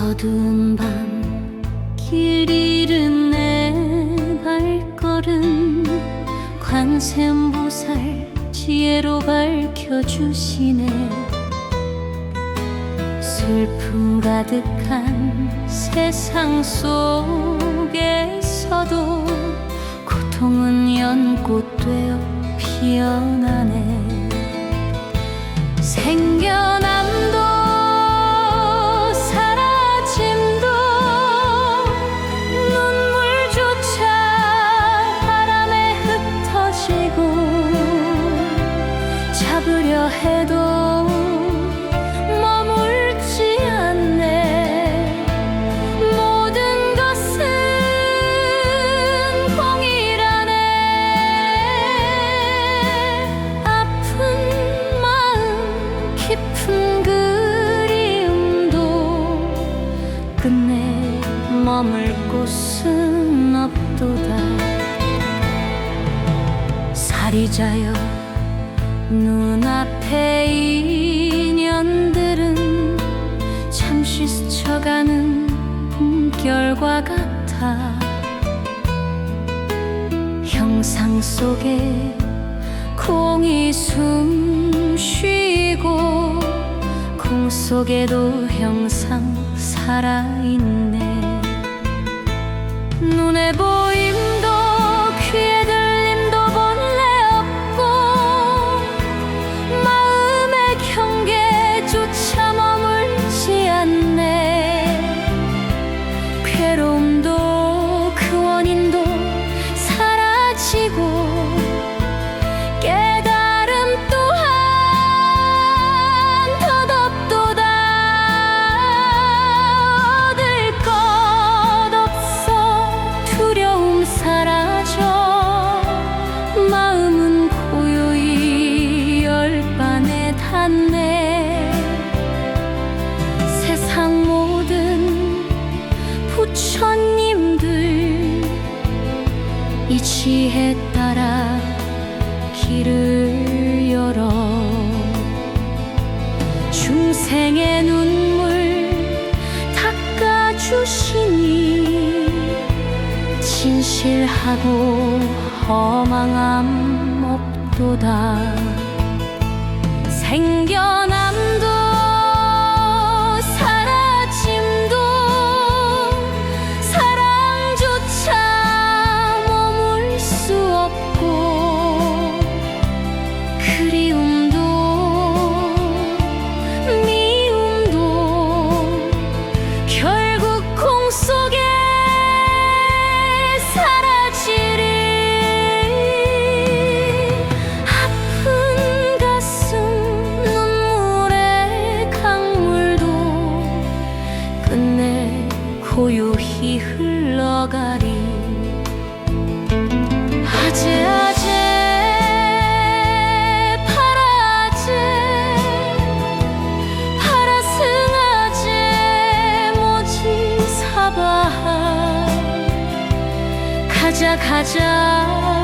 어두운 밤 길 잃은 내 발걸음 관세음보살 지혜로 밝혀주시네. 슬픔 가득한 세상 속에서도 고통은 연꽃 되어 피어나네. 생 머물 곳은 없도다. 살이자여 눈앞의 인연들은 잠시 스쳐가는 결과 같아. 형상 속에 공이 숨 쉬고 공 속에도 형상 살아있네 눈에 보 이 지혜 따라 길을 열어. 중생의 눈물 닦아주시니 진실하고 허망함 없도다. 생겨남 흘러가리. 아재 아재 파라제 파라승아제 모지 사바하 가자 가자